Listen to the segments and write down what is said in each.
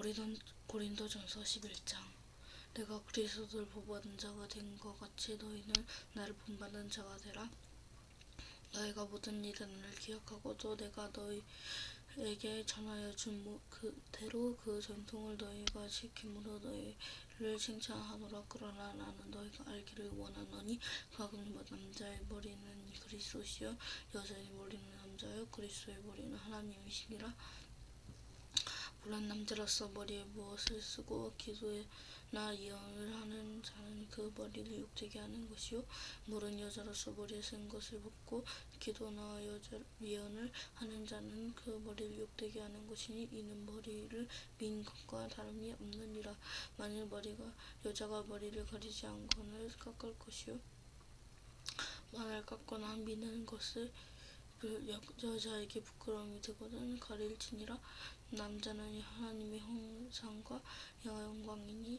고린도, 고린도전서 11장. 내가 그리스도를 본받은 자가 된 것 같이 너희는 나를 본받은 자가 되라. 너희가 모든 일을 기억하고 또 내가 너희에게 전하여 준 모- 그대로 그 전통을 너희가 지킴으로 너희를 칭찬하노라. 그러나 나는 너희가 알기를 원하노니 뭐 남자의 머리는 그리스도시요 여자의 머리는 남자요 그리스도의 머리는 하나님이시니라 물론 남자로서 머리에 무엇을 쓰고 기도나 예언을 하는 자는 그 머리를 욕되게 하는 것이요. 물은 여자로서 머리에 쓴 것을 벗고 기도나 여자 예언을 하는 자는 그 머리를 욕되게 하는 것이니 이는 머리를 민 것과 다름이 없느니라. 만일 머리가 여자가 머리를 가리지 않거늘 깎을 것이요. 만일 깎거나 미는 것을 그 여- 여자에게 부끄러움이 되거든 가릴지니라. 남자는 하나님의 형상과 영광이니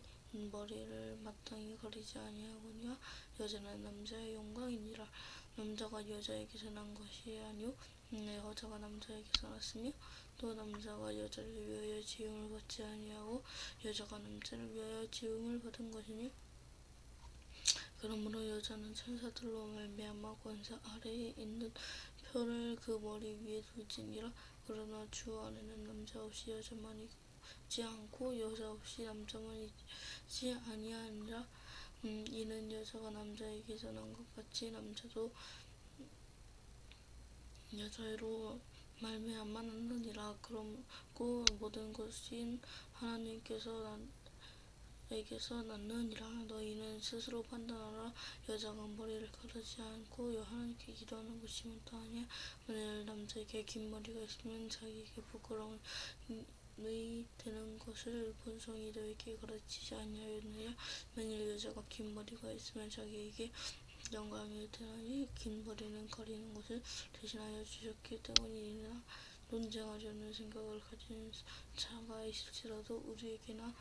머리를 마땅히 가리지 아니하거니와 여자는 남자의 영광이니라. 남자가 여자에게서 난 것이 아니요 여자가 남자에게서 났으며 또 남자가 여자를 위하여 지음을 받지 아니하고 여자가 남자를 위하여 지음을 받은 것이니. 그러므로 여자는 천사들로 말미암아 권세 아래에 있는 표를 그 머리 위에 둘지니라 그러나 주 안에는 남자 없이 여자만 있지 않고 여자 없이 남자만 있지 아니하니라. 음, 이는 여자가 남자에게서 난것 같이 남자도 여자로 말미암아 났느니라. 그러고 모든 것인 하나님께서 난 에게서 났느니라. 너희는 스스로 판단하라. 여자가 머리를 가르지 않고 하나님께 기도하는 것이 마땅하냐 만일 남자에게 긴 머리가 있으면 자기에게 부끄러움이 되는 것을 본성이 너에게 가르치지 아니하였느냐? 만일 여자가 긴 머리가 있으면 자기에게 영광이 되나니? 긴 머리는 가리는 것을 대신하여 주셨기 때문이나 논쟁하려는 생각을 가진 자가 있을지라도 우리에게나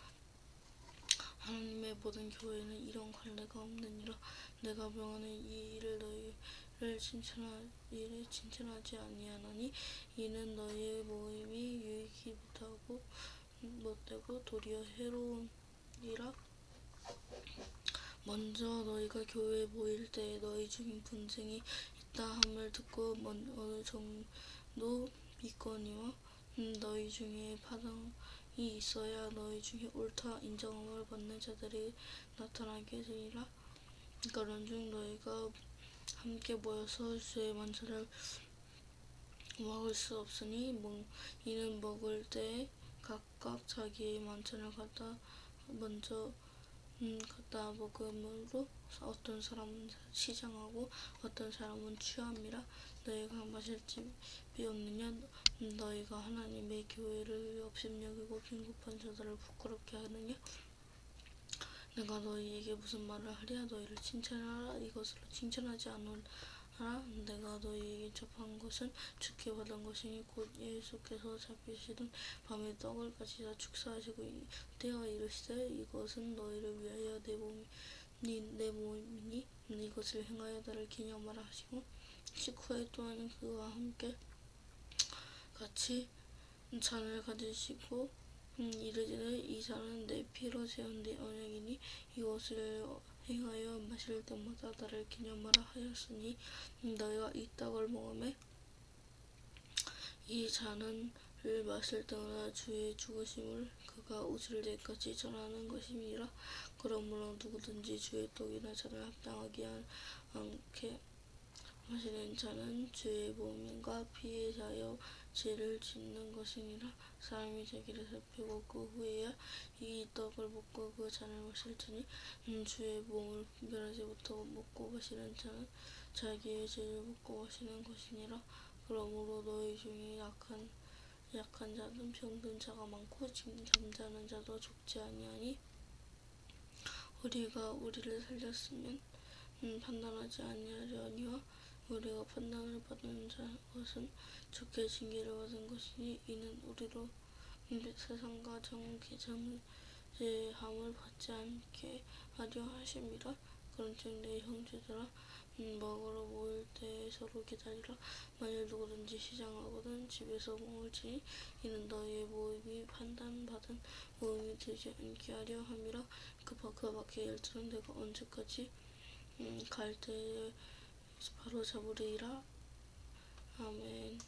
모든 교회는 이런 관례가 없느니라. 내가 명하는 이 일을 너희를 칭찬하 일에 칭찬하지 아니하나니 이는 너희의 모임이 유익이 못하고 못되고 도리어 해로운이라. 먼저 너희가 교회에 모일 때에 너희 중에 분쟁이 있다 함을 듣고 먼- 어느 정도 믿거니와 음, 너희 중에 파당 이 있어야 너희 중에 옳다 인정함을 받는 자들이 나타나게 되리라. 그런즉 너희가 함께 모여서 주의 만찬을 먹을 수 없으니 먹- 이는 먹을 때 각각 자기의 만찬을 갖다 먼저 음, 갖다 먹음으로 어떤 사람은 시장하고 어떤 사람은 취함이라 너희가 마실 집이 없느냐? 너희가 하나님의 교회를 업신여기고 빈급한 자들을 부끄럽게 하느냐? 내가 너희에게 무슨 말을 하랴? 너희를 칭찬하라. 이것으로 칭찬하지 않으라. 내가 너희에게 접한 것은 주께 받은 것이니 곧 예수께서 잡히시던 밤에 떡을 가지사 축사하시고 때와 이르시되 이것은 너희를 위하여 내 몸이 내 몸이니 이것을 행하여 나를 기념하라 하시고 식후에 또한 그와 함께 같이 잔을 가지시고 음, 이르기를 이 잔은 내 피로 세운 내 언약이니 이것을 행하여 마실 때마다 나를 기념하라 하였으니 음, 너희가 이 떡을 먹음에 이 잔을 마실 때마다 주의 죽으심을 그가 오실 때까지 전하는 것임이라. 그러므로 누구든지 주의 떡이나 잔을 합당하게 않게 마시는 자는 주의 몸과 피에 대하여 죄를 짓는 것이니라. 사람이 자기를 살피고 그 후에야 이 떡을 먹고 그 잔을 마실지니 음, 주의 몸을 분별하지 못하고 먹고 마시는 자는 자기의 죄를 먹고 마시는 것이니라. 그러므로 너희 중에 약한 약한 자는 병든 자가 많고 잠자는 자도 적지 아니하니 우리가 우리를 살렸으면 음, 판단하지 아니하려니와 우리가 판단을 받는 자 것은 주께 징계를 받은 것이니 이는 우리로 음, 세상과 정죄 정죄함을 받지 않게 하려 하심이라. 그런즉 내 형제들아 음, 먹으러 모일 때 서로 기다리라. 만일 누구든지 시장하거든 집에서 모을지 이는 너희의 모임이 판단받은 모임이 되지 않게 하려 함이라. 그, 그 밖에 일들은 내가 언제까지 음, 갈때 바로 잡으리라. 아멘.